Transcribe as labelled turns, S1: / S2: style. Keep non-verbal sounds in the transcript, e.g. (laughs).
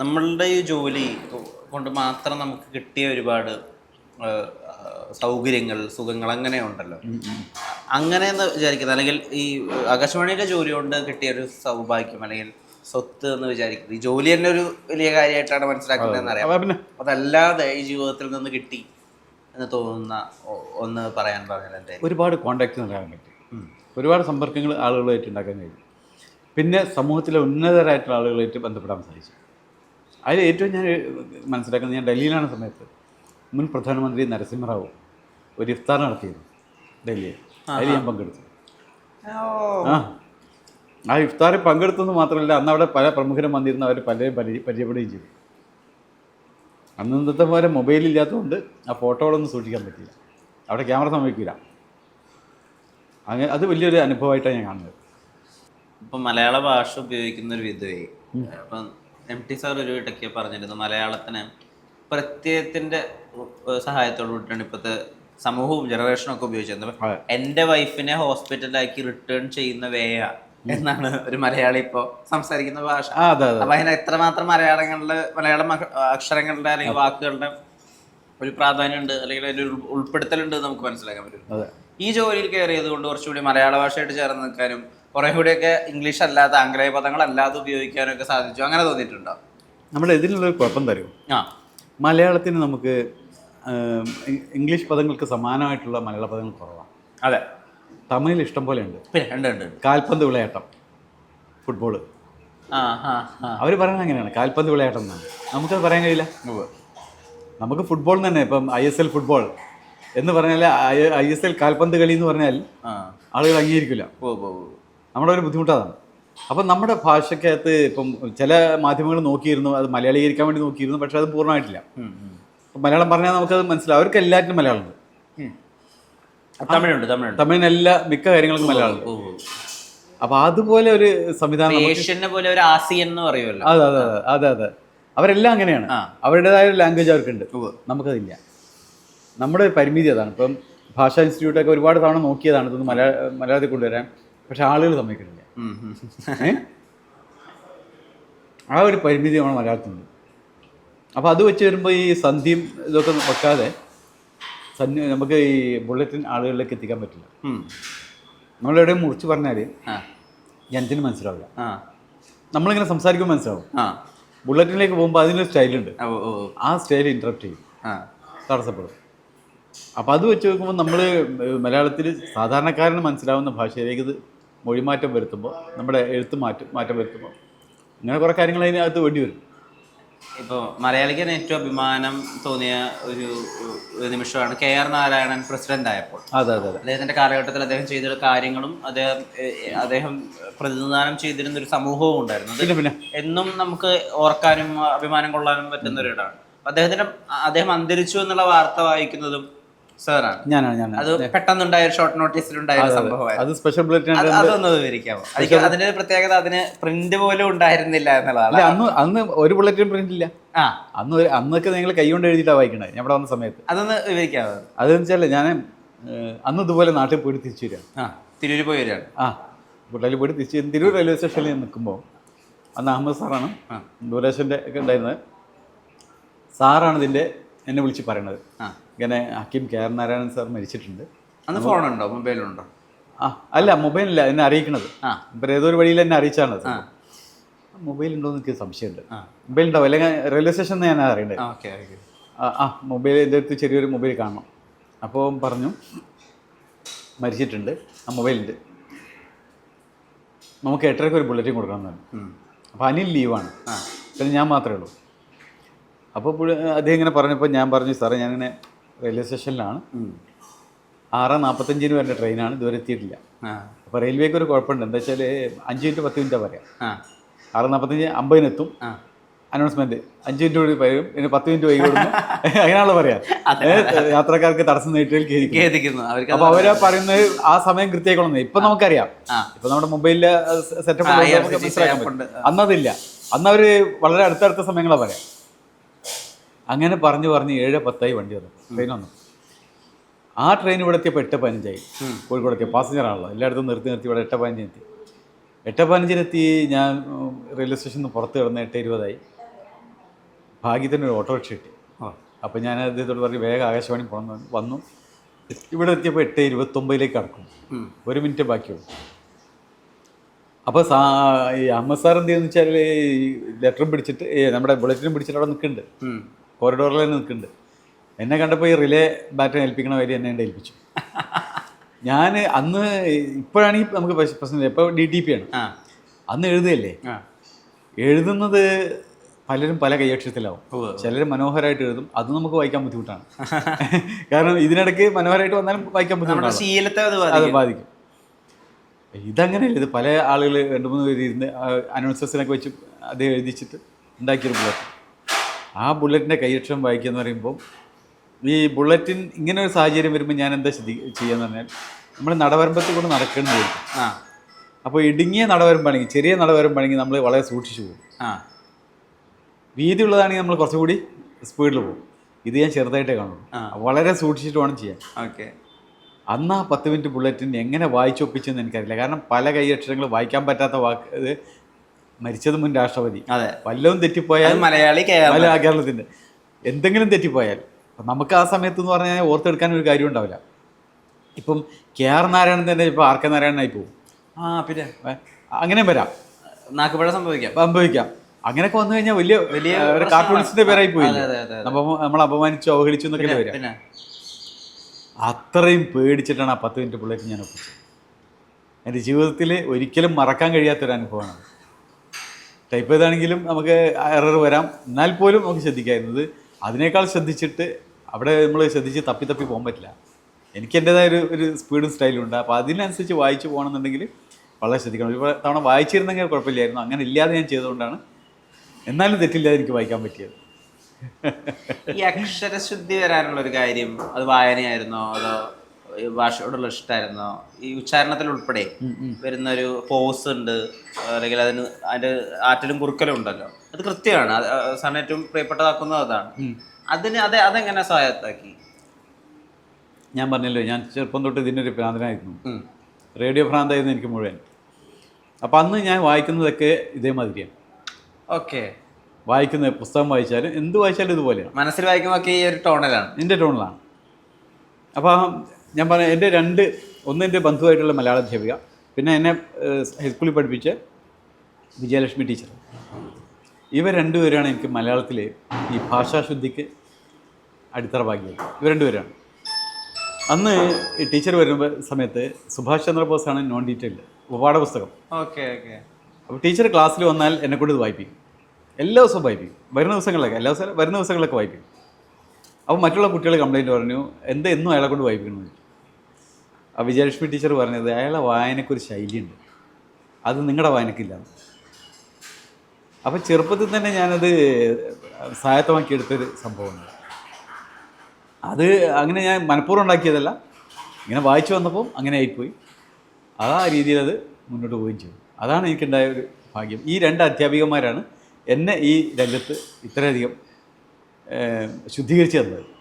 S1: നമ്മളുടെ ഈ ജോലി കൊണ്ട് മാത്രം നമുക്ക് കിട്ടിയ ഒരുപാട് സൗകര്യങ്ങൾ സുഖങ്ങൾ അങ്ങനെ ഉണ്ടല്ലോ. അങ്ങനെ എന്ന് വിചാരിക്കുന്നത് അല്ലെങ്കിൽ ഈ ആകാശവാണിയുടെ ജോലി കൊണ്ട് കിട്ടിയ ഒരു സൗഭാഗ്യം അല്ലെങ്കിൽ സ്വത്ത് എന്ന് വിചാരിക്കുന്നത് ഈ ജോലി തന്നെ ഒരു വലിയ കാര്യമായിട്ടാണ് മനസ്സിലാക്കുന്നതെന്ന് അറിയാം. അതല്ലാതെ ഈ ജീവിതത്തിൽ നിന്ന് കിട്ടി എന്ന് തോന്നുന്ന ഒന്ന് പറയാൻ പറഞ്ഞാൽ എന്റെ
S2: ഒരുപാട് കോണ്ടാക്ട് ഉണ്ടാക്കാൻ പറ്റി. ഒരുപാട് സമ്പർക്കങ്ങൾ ആളുകളുമായിട്ട് ഉണ്ടാക്കാൻ കഴിയും. പിന്നെ സമൂഹത്തിലെ ഉന്നതരായിട്ടുള്ള ആളുകളായിട്ട് ബന്ധപ്പെടാൻ സാധിച്ചു. അതിൽ ഏറ്റവും ഞാൻ മനസ്സിലാക്കുന്നത് ഞാൻ ഡൽഹിയിലാണ് സമയത്ത്. മുൻ പ്രധാനമന്ത്രി നരസിംഹറാവു ഒരു ഇഫ്താർ നടത്തിയിരുന്നു ഡൽഹിയിൽ. അതിൽ ഞാൻ പങ്കെടുത്തു. ആ. ആ ഇഫ്താറിൽ പങ്കെടുത്തെന്ന് മാത്രമല്ല അന്ന് അവിടെ പല പ്രമുഖരും വന്നിരുന്ന അവർ പലരും പരി പരിചയപ്പെടുകയും ചെയ്തു. അന്ന് ഇന്നത്തെ പോലെ മൊബൈൽ ഇല്ലാത്തതുകൊണ്ട് ആ ഫോട്ടോകളൊന്നും സൂക്ഷിക്കാൻ പറ്റില്ല അവിടെ ക്യാമറ സമ്മതിക്കില്ല അങ്ങനെ അത് വലിയൊരു അനുഭവമായിട്ടാണ് ഞാൻ കാണുന്നത്.
S1: ഇപ്പം മലയാള ഭാഷ ഉപയോഗിക്കുന്ന ഒരു വിധവേ അപ്പം എം ടി സാർ ഒരു ഇടയ്ക്ക് പറഞ്ഞിരുന്നു മലയാളത്തിന് പ്രത്യയത്തിന്റെ സഹായത്തോട് കൂടിയിട്ടാണ് ഇപ്പോഴത്തെ സമൂഹവും ജനറേഷനും ഒക്കെ ഉപയോഗിച്ചിരുന്നത്.
S2: എന്റെ
S1: എന്റെ വൈഫിനെ ഹോസ്പിറ്റലിലാക്കി റിട്ടേൺ ചെയ്യുന്ന വേയ എന്നാണ് ഒരു മലയാളി ഇപ്പോ സംസാരിക്കുന്ന ഭാഷ. അപ്പൊ അതിന് എത്രമാത്രം മലയാളങ്ങളിൽ മലയാളം അക്ഷ- അക്ഷരങ്ങളുടെ അല്ലെങ്കിൽ വാക്കുകളുടെ ഒരു പ്രാധാന്യമുണ്ട് അല്ലെങ്കിൽ അതിന്റെ ഒരു ഉൾപ്പെടുത്തലുണ്ട് നമുക്ക് മനസ്സിലാക്കാൻ പറ്റും. ഈ ജോലിയിൽ കയറിയത് കൊണ്ട് കുറച്ചുകൂടി മലയാള ഭാഷയായിട്ട് ചേർന്ന് നിൽക്കാനും കുറെ കൂടിയൊക്കെ ഇംഗ്ലീഷ് അല്ലാതെ ആംഗലേയ പദങ്ങൾ അല്ലാതെ ഉപയോഗിക്കാനൊക്കെ സാധിച്ചു. അങ്ങനെ തോന്നിയിട്ടുണ്ടോ?
S2: നമ്മൾ ഇതിനുള്ളൊരു കുഴപ്പം തരും
S1: ആ.
S2: മലയാളത്തിന് നമുക്ക് ഇംഗ്ലീഷ് പദങ്ങൾക്ക് സമാനമായിട്ടുള്ള മലയാള പദങ്ങൾ കുറവാണ്.
S1: അതെ.
S2: തമിഴിൽ ഇഷ്ടം പോലെ ഉണ്ട്.
S1: ഉണ്ട്.
S2: കാൽപന്ത് വിളയാട്ടം ഫുട്ബോൾ അവർ പറയുന്നത് അങ്ങനെയാണ്. കാൽപന്ത് വിളയാട്ടം എന്നാണ്. നമുക്കത് പറയാൻ കഴിയില്ല. നമുക്ക് ഫുട്ബോൾ തന്നെ ഇപ്പം ഐ എസ് എൽ ഫുട്ബോൾ എന്ന് പറഞ്ഞാൽ ഐ എസ് എൽ കാൽപന്ത് കളി എന്ന് പറഞ്ഞാൽ ആളുകൾ അംഗീകരിക്കില്ല. നമ്മുടെ ഒരു ബുദ്ധിമുട്ടാണ്. അപ്പം നമ്മുടെ ഭാഷയ്ക്കകത്ത് ഇപ്പം ചില മാധ്യമങ്ങൾ നോക്കിയിരുന്നു അത് മലയാളീകരിക്കാൻ വേണ്ടി നോക്കിയിരുന്നു പക്ഷെ അത് പൂർണമായിട്ടില്ല. മലയാളം പറഞ്ഞാൽ നമുക്കത് മനസ്സിലാവും. അവർക്ക് എല്ലാറ്റിനും മലയാളമുണ്ട്.
S1: ഉം. തമിഴുണ്ട് തമിഴുണ്ട്.
S2: എല്ലാ മിക്ക കാര്യങ്ങൾക്കും
S1: മലയാളം.
S2: അപ്പം അതുപോലെ ഒരു സംവിധാനം
S1: പോലെ ഒരു ആസിയൻ എന്ന് പറയുമല്ലോ.
S2: അതെ അതെ അതെ അതെ അതെ. അവരെല്ലാം അങ്ങനെയാണ്. അവരുടേതായ ഒരു ലാംഗ്വേജ് അവർക്കുണ്ട്. നമുക്കതില്ല. നമ്മുടെ പരിമിതി അതാണ്. ഇപ്പം ഭാഷാ ഇൻസ്റ്റിറ്റ്യൂട്ടൊക്കെ ഒരുപാട് തവണ നോക്കിയതാണ് ഇതൊന്ന് മലയാള മലയാളത്തിൽ കൊണ്ടുവരാൻ. പക്ഷെ ആളുകൾ സമ്മതിക്കുന്നില്ല? ആ ഒരു പരിമിതി നമ്മൾ മലയാളത്തിനുണ്ട് അപ്പോൾ അത് വെച്ച് വരുമ്പോൾ ഈ സന്ധ്യയും ഇതൊക്കെ വെക്കാതെ സന്ധ്യ നമുക്ക് ഈ ബുള്ളറ്റിൻ ആളുകളിലേക്ക് എത്തിക്കാൻ പറ്റില്ല. നമ്മളെവിടെയും മുറിച്ച് പറഞ്ഞാൽ ജനത്തിന് മനസ്സിലാവില്ല. നമ്മളിങ്ങനെ സംസാരിക്കുമ്പോൾ മനസ്സിലാവും. ബുള്ളറ്റിനിലേക്ക് പോകുമ്പോൾ അതിനൊരു സ്റ്റൈലുണ്ട്. ആ സ്റ്റൈൽ ഇന്ററപ്റ്റ് ചെയ്യും. തടസ്സപ്പെടും. അപ്പോൾ അത് വെച്ച് നോക്കുമ്പോൾ നമ്മൾ മലയാളത്തിൽ സാധാരണക്കാരന് മനസ്സിലാവുന്ന ഭാഷയിലേക്ക് ഇത് മൊഴിമാറ്റം വരുത്തുമ്പോൾ നമ്മുടെ എഴുത്ത് മാറ്റം മാറ്റം വരുത്തുമ്പോൾ അങ്ങനെ കുറേ കാര്യങ്ങൾ അതിനകത്ത് വേണ്ടി വരും.
S1: ഇപ്പോൾ മലയാളിക്ക് ഏറ്റവും അഭിമാനം തോന്നിയ ഒരു നിമിഷമാണ് കെ ആർ നാരായണൻ പ്രസിഡന്റ് ആയപ്പോൾ.
S2: അതെ അതെ
S1: അദ്ദേഹത്തിന്റെ കാലഘട്ടത്തിൽ അദ്ദേഹം ചെയ്ത കാര്യങ്ങളും അദ്ദേഹം അദ്ദേഹം പ്രതിനിധാനം ചെയ്തിരുന്ന ഒരു സമൂഹവും ഉണ്ടായിരുന്നു.
S2: പിന്നെ
S1: എന്നും നമുക്ക് ഓർക്കാനും അഭിമാനം കൊള്ളാനും പറ്റുന്ന ഒരു ഇടമാണ് അദ്ദേഹത്തിന്റെ അദ്ദേഹം അന്തരിച്ചു എന്നുള്ള വാർത്ത വായിക്കുന്നതും സാറാണ്.
S2: ഞാനാണ് ഞാൻ
S1: അത് പെട്ടെന്നുണ്ടായ ഷോർട്ട് നോട്ടീസിലുണ്ടായ സംഭവമായിരുന്നു.
S2: അത് സ്പെഷ്യൽ ബുള്ളറ്റിൻ
S1: അത് അതൊന്ന് വിവരിക്കാമോ അതിന്റെ പ്രത്യേകത അതിന് പ്രിന്റ് പോലും ഉണ്ടായിരുന്നില്ല എന്നുള്ളതാണ്
S2: അന്ന് അന്ന് ഒരു ബുള്ളറ്റിൻ പ്രിന്റ് ഇല്ല.
S1: ആ.
S2: അന്ന് അന്നൊക്കെ നിങ്ങൾ കൈകൊണ്ട് എഴുതിയിട്ടാണ് വായിക്കണേ. ഞാൻ ഇവിടെ വന്ന സമയത്ത്.
S1: അതൊന്ന് വിവരിക്കാമോ
S2: അതെന്ന് വെച്ചാൽ ഞാൻ അന്ന് ഇതുപോലെ നാട്ടിൽ പോയിട്ട് തിരിച്ചു വരിക.
S1: ആ തിരൂര് പോയി വരികയാണ്.
S2: ആ കുട്ടയിൽ പോയിട്ട് തിരിച്ച് തിരൂർ റെയിൽവേ സ്റ്റേഷനിൽ ഞാൻ നിൽക്കുമ്പോൾ അന്ന് അഹമ്മദ് സാറാണ്
S1: ആ.
S2: ഒക്കെ ഉണ്ടായിരുന്നത്. സാറാണ് ഇതിന്റെ എന്നെ വിളിച്ച് പറയണത് ഇങ്ങനെ Hakeem K R Narayanan sir മരിച്ചിട്ടുണ്ട്.
S1: അന്ന് ഫോണുണ്ടോ? മൊബൈലുണ്ടോ?
S2: ആ അല്ല മൊബൈലില്ല എന്നെ അറിയിക്കണത്. ഇപ്പം ഏതോ ഒരു വഴിയിൽ എന്നെ അറിയിച്ചാണ് മൊബൈൽ ഉണ്ടോ എന്ന് എനിക്ക് സംശയമുണ്ട്. മൊബൈൽ ഉണ്ടാവും അല്ലെങ്കിൽ റെയിൽവേ സ്റ്റേഷനിൽ ഞാൻ
S1: അറിയണ്ടേ?
S2: ആ മൊബൈൽ എന്റെ അടുത്ത് ചെറിയൊരു മൊബൈൽ കാണണം. അപ്പോൾ പറഞ്ഞു മരിച്ചിട്ടുണ്ട് ആ മൊബൈലുണ്ട്. നമുക്ക് എട്ടരയ്ക്ക് ഒരു ബുള്ളറ്റിൻ കൊടുക്കണം എന്നാണ് അപ്പോൾ അനിൽ ലീവാണ്. പിന്നെ ഞാൻ മാത്രമേ ഉള്ളൂ. അപ്പോൾ അദ്ദേഹം ഇങ്ങനെ പറഞ്ഞപ്പോൾ ഞാൻ പറഞ്ഞു സാറേ ഞാനിങ്ങനെ റെയിൽവേ സ്റ്റേഷനിലാണ്. ആറ് നാൽപ്പത്തഞ്ചിന് വരുന്ന ട്രെയിനാണ് ഇതുവരെ എത്തിയിട്ടില്ല. അപ്പോൾ റെയിൽവേക്ക് ഒരു കുഴപ്പമുണ്ട്. എന്താ വെച്ചാൽ അഞ്ച് മിനിറ്റ് പത്ത് മിനിറ്റാണ് പറയാം. ആറ് നാൽപ്പത്തഞ്ച് അമ്പതിനെത്തും.
S1: അനൗൺസ്മെന്റ്
S2: അനൗൺസ്മെന്റ് അഞ്ച് മിനിറ്റ് കൂടി പറയും പിന്നെ പത്ത് മിനിറ്റ് വൈകി കൊടുക്കും. (laughs) അങ്ങനെയാണല്ലോ പറയാം. യാത്രക്കാർക്ക് തടസ്സം നേരിട്ടേക്ക്
S1: അപ്പോൾ
S2: അപ്പൊ അവരാ പറയുന്നത് ആ സമയം കൃത്യമായിക്കൊള്ളുന്നത് ഇപ്പൊ നമുക്കറിയാം. ഇപ്പം നമ്മുടെ മൊബൈലിലെ സെറ്റപ്പ് മനസ്സിലാക്കാൻ പറ്റും. അന്നതില്ല. അന്ന് അവർ വളരെ അടുത്തടുത്ത സമയങ്ങളാണ് പറയാം. അങ്ങനെ പറഞ്ഞു പറഞ്ഞ് ഏഴ് പത്തായി വണ്ടി വന്നു. ട്രെയിൻ വന്നു. ആ ട്രെയിൻ ഇവിടെ എത്തിയപ്പോൾ എട്ട് പതിനഞ്ചായി കോഴിക്കോട് എത്തിയ പാസഞ്ചർ ആണല്ലോ. എല്ലായിടത്തും നിർത്തി നിർത്തി ഇവിടെ എട്ട് പതിനഞ്ചിന് എത്തി. എട്ട് പതിനഞ്ചിനെത്തി ഞാൻ റെയിൽവേ സ്റ്റേഷനിൽ നിന്ന് പുറത്ത് കിടന്ന് എട്ട് ഇരുപതായി. ഭാഗ്യത്തിന് ഒരു ഓട്ടോറിക്ഷ കിട്ടി. അപ്പോൾ ഞാൻ അദ്ദേഹത്തോട് പറഞ്ഞു വേഗം ആകാശവാണി പോകണം. വന്നു. ഇവിടെ എത്തിയപ്പോൾ എട്ട് ഇരുപത്തൊമ്പതിലേക്ക് കടക്കും. ഒരു മിനിറ്റ് ബാക്കിയുള്ളൂ. അപ്പോൾ സാ ഈ അമ്മ സാർ എന്ത് ചെയ്യുന്നു വെച്ചാൽ ഈ ലെറ്ററും പിടിച്ചിട്ട് നമ്മുടെ ബുള്ളറ്റിനും പിടിച്ചിട്ട് അവിടെ നിൽക്കുന്നുണ്ട്. കോറിഡോറിൽ തന്നെ നിൽക്കുന്നുണ്ട്. എന്നെ കണ്ടപ്പോൾ ഈ റിലേ ബാറ്ററി ഏൽപ്പിക്കണ വരി എന്നെ എന്റെ ഏൽപ്പിച്ചു. ഞാൻ അന്ന് ഇപ്പോഴാണെങ്കിൽ നമുക്ക് പ്രശ്- പ്രശ്നമില്ല ഇപ്പോൾ ഡി ടി പി ആണ്. അന്ന് എഴുതുകയല്ലേ എഴുതുന്നത് പലരും പല കൈയക്ഷരത്തിലാവും. ചിലർ മനോഹരമായിട്ട് എഴുതും. അത് നമുക്ക് വായിക്കാൻ ബുദ്ധിമുട്ടാണ്. (laughs) കാരണം ഇതിനിടയ്ക്ക് മനോഹരമായിട്ട് വന്നാലും വായിക്കാൻ ബുദ്ധിമുട്ടാണ്.
S1: അത് ബാധിക്കും.
S2: ഇതങ്ങനെയല്ല ഇത് പല ആളുകൾ രണ്ട് മൂന്ന് പേര് ഇരുന്ന് അനൗൺസേഴ്സിനൊക്കെ വെച്ച് അത് എഴുതിച്ചിട്ട് ഉണ്ടാക്കിയൊരു ആ ബുള്ളറ്റിന്റെ കൈയക്ഷരം വായിക്കുക എന്ന് പറയുമ്പോൾ ഈ ബുള്ളറ്റിൻ ഇങ്ങനെ ഒരു സാഹചര്യം വരുമ്പോൾ ഞാൻ എന്താ ശ്രദ്ധി എന്ന് പറഞ്ഞാൽ നമ്മൾ നടവരമ്പത്തിൽ കൂടെ നടക്കേണ്ടി വരും.
S1: ആ.
S2: അപ്പോൾ ഇടുങ്ങിയ നടവരമ്പാണെങ്കിൽ ചെറിയ നടവരമ്പാണെങ്കിൽ നമ്മൾ വളരെ സൂക്ഷിച്ചു പോകും.
S1: ആ.
S2: വീതിയുള്ളതാണെങ്കിൽ നമ്മൾ കുറച്ചുകൂടി സ്പീഡിൽ പോകും. ഇത് ഞാൻ ചെറുതായിട്ടേ കാണുള്ളൂ. വളരെ സൂക്ഷിച്ചിട്ട് വേണം ചെയ്യാൻ.
S1: ഓക്കെ.
S2: അന്ന് ആ പത്ത് മിനിറ്റ് ബുള്ളറ്റിൻ എങ്ങനെ വായിച്ചൊപ്പിച്ചെന്ന് എനിക്കറിയില്ല. കാരണം പല കൈയക്ഷരങ്ങൾ വായിക്കാൻ പറ്റാത്ത വാക്ക് ഇത് മരിച്ചത് മുൻ രാഷ്ട്രപതി.
S1: അതെ.
S2: വല്ലതും തെറ്റിപ്പോയാൽ
S1: മലയാളി മലയാള
S2: മല കേരളത്തിന്റെ. എന്തെങ്കിലും തെറ്റിപ്പോയാൽ. അപ്പം നമുക്ക് ആ സമയത്ത് എന്ന് പറഞ്ഞാൽ ഓർത്തെടുക്കാൻ ഒരു കാര്യം ഉണ്ടാവില്ല. ഇപ്പം കെ ആർ നാരായണൻ തന്നെ ഇപ്പോൾ ആർ കെ നാരായണനായി പോകും.
S1: ആ പിന്നെ?
S2: അങ്ങനെയും അങ്ങനെ വരാം.
S1: നാക്കുപഴ സംഭവിക്കാം.
S2: സംഭവിക്കാം. അങ്ങനെയൊക്കെ വന്നു കഴിഞ്ഞാൽ വലിയ
S1: വലിയ
S2: ഒരു കാർട്ടൂണിസ്റ്റിന്റെ പേരായി
S1: പോയി.
S2: നമ്മൾ അപമാനിച്ചു അവഹേളിച്ചു എന്നൊക്കെ വരാം അത്രയും പേടിച്ചിട്ടാണ് ആ പത്ത് മിനിറ്റ് ബുള്ളറ്റ് ഞാൻ ഒപ്പിച്ചത്. എന്റെ ജീവിതത്തിൽ ഒരിക്കലും മറക്കാൻ കഴിയാത്തൊരു അനുഭവമാണ് ടൈപ്പ് ചെയ്താണെങ്കിലും നമുക്ക് എറർ വരാം. എന്നാൽ പോലും നമുക്ക് ശ്രദ്ധിക്കായിരുന്നത് അതിനേക്കാൾ ശ്രദ്ധിച്ചിട്ട് അവിടെ നമ്മൾ ശ്രദ്ധിച്ച് തപ്പി തപ്പി പോകാൻ പറ്റില്ല. എനിക്ക് എന്റെതായ ഒരു ഒരു സ്പീഡും സ്റ്റൈലും ഉണ്ട്. അപ്പോൾ അതിനനുസരിച്ച് വായിച്ച് പോകണമെന്നുണ്ടെങ്കിൽ വളരെ ശ്രദ്ധിക്കണം. ഒരു തവണ വായിച്ചിരുന്നെങ്കിൽ കുഴപ്പമില്ലായിരുന്നു. അങ്ങനെ ഇല്ലാതെ ഞാൻ ചെയ്തുകൊണ്ടാണ് എന്നാലും തെറ്റില്ലാതെ എനിക്ക് വായിക്കാൻ പറ്റിയത്.
S1: ഈ അക്ഷരശുദ്ധി വരാനുള്ള ഒരു കാര്യം അത് വായനയായിരുന്നോ അതോ ഭാഷയോടുള്ള ഇഷ്ടമായിരുന്നോ ഈ ഉച്ചാരണത്തിൽ ഉൾപ്പെടെ വരുന്ന ഒരു പോസ് ഉണ്ട്. അല്ലെങ്കിൽ അതിന് അതിന്റെ ആറ്റലും കുറുക്കലും ഉണ്ടല്ലോ. അത് കൃത്യമാണ്. സാറിന് ഏറ്റവും പ്രിയപ്പെട്ടതാക്കുന്നത് അതാണ്. അതിന് അത് അതെങ്ങനെ സഹായത്താക്കി?
S2: ഞാൻ പറഞ്ഞല്ലോ ഞാൻ ചെറുപ്പം തൊട്ട് ഇതിനൊരു ഭ്രാന്തനായിരുന്നു. റേഡിയോ ഭ്രാന്തായിരുന്നു എനിക്ക് മുഴുവൻ. അപ്പം അന്ന് ഞാൻ വായിക്കുന്നതൊക്കെ ഇതേമാതിരിയാണ്.
S1: ഓക്കെ.
S2: വായിക്കുന്ന പുസ്തകം വായിച്ചാലും എന്ത് വായിച്ചാലും ഇതുപോലെയാണ്.
S1: മനസ്സിൽ വായിക്കുമ്പോൾ ഈ ഒരു ടോണിലാണ്
S2: എന്റെ ടോണിലാണ് അപ്പോൾ ഞാൻ പറഞ്ഞ എന്റെ രണ്ട് ഒന്ന് എന്റെ ബന്ധുവായിട്ടുള്ള മലയാള അധ്യാപിക പിന്നെ എന്നെ ഹൈസ്കൂളിൽ പഠിപ്പിച്ച വിജയലക്ഷ്മി ടീച്ചർ. ഇവർ രണ്ടുപേരാണ് എനിക്ക് മലയാളത്തിൽ ഈ ഭാഷാശുദ്ധിക്ക് അടിത്തറ ഭാഗ്യം ഇവർ രണ്ടുപേരാണ്. അന്ന് ടീച്ചർ വരുമ്പോൾ സമയത്ത് സുഭാഷ് ചന്ദ്രബോസാണ് നോൺ ഡീറ്റെയിൽഡ് ഉപാഠ പുസ്തകം.
S1: Okay okay.
S2: അപ്പോൾ ടീച്ചർ ക്ലാസ്സിൽ വന്നാൽ എന്നെ കൊണ്ട് ഇത് വായിപ്പിക്കും. എല്ലാ ദിവസവും വായിപ്പിക്കും. വരുന്ന ദിവസങ്ങളിലൊക്കെ എല്ലാ ദിവസം വരുന്ന ദിവസങ്ങളിലൊക്കെ വായിപ്പിക്കും. അപ്പോൾ മറ്റുള്ള കുട്ടികൾ കംപ്ലയിന്റ് പറഞ്ഞു എന്താ എന്നും അയാളെ കൊണ്ട് വായിപ്പിക്കണമെന്ന്. വിജയലക്ഷ്മി ടീച്ചർ പറഞ്ഞത് അയാളെ വായനക്കൊരു ശൈലിയുണ്ട്. അത് നിങ്ങളുടെ വായനക്കില്ല അപ്പോൾ ചെറുപ്പത്തിൽ തന്നെ ഞാനത് സ്വായത്തമാക്കി എടുത്തൊരു സംഭവമാണ്. അത് അങ്ങനെ ഞാൻ മനഃപൂർവം ഉണ്ടാക്കിയതല്ല. ഇങ്ങനെ വായിച്ചു വന്നപ്പോൾ അങ്ങനെ ആയിപ്പോയി. ആ രീതിയിൽ അത് മുന്നോട്ട് പോവുകയും ചെയ്തു. അതാണ് എനിക്കുണ്ടായ ഒരു ഭാഗ്യം. ഈ രണ്ട് അധ്യാപികമാരാണ് എന്നെ ഈ രംഗത്ത് ഇത്രയധികം ശുദ്ധീകരിച്ചു തന്നത്.